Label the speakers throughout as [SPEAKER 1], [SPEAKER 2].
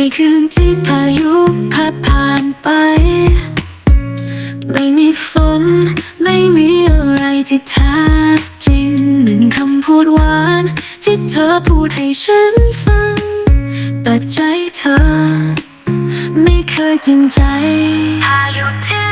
[SPEAKER 1] ในคืนที่พายุพัดผ่านไป ไม่มีฝน ไม่มีอะไรที่แท้จริงเหมือนคำพูดหวาน ที่เธอพูดให้ฉันฟัง แต่ใจเธอ ไม่เคยจริงใจพายุที่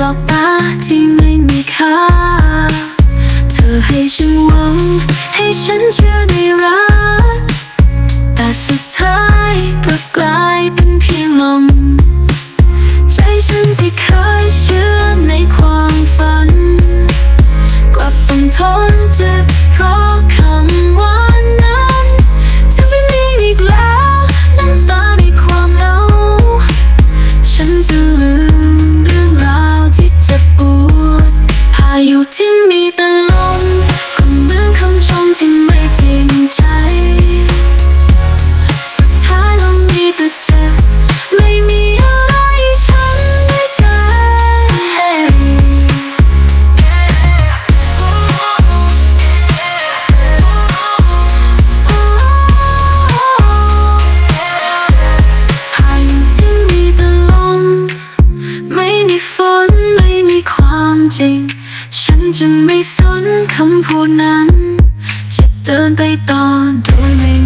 [SPEAKER 1] ยงภาพหลอกตาที่ไม่มีค่า เธอให้ฉันหวัง ให้ฉันเชื่อในรัก แต่สุดท้ายก็กลายเป็นเพียงลม ใจฉันที่เคยเชื่อในความฝัน กลับต้องทนเจ็บ จริง ฉันจะไม่สนคำพูดนั้นจะเดินไปต่อโดยไม่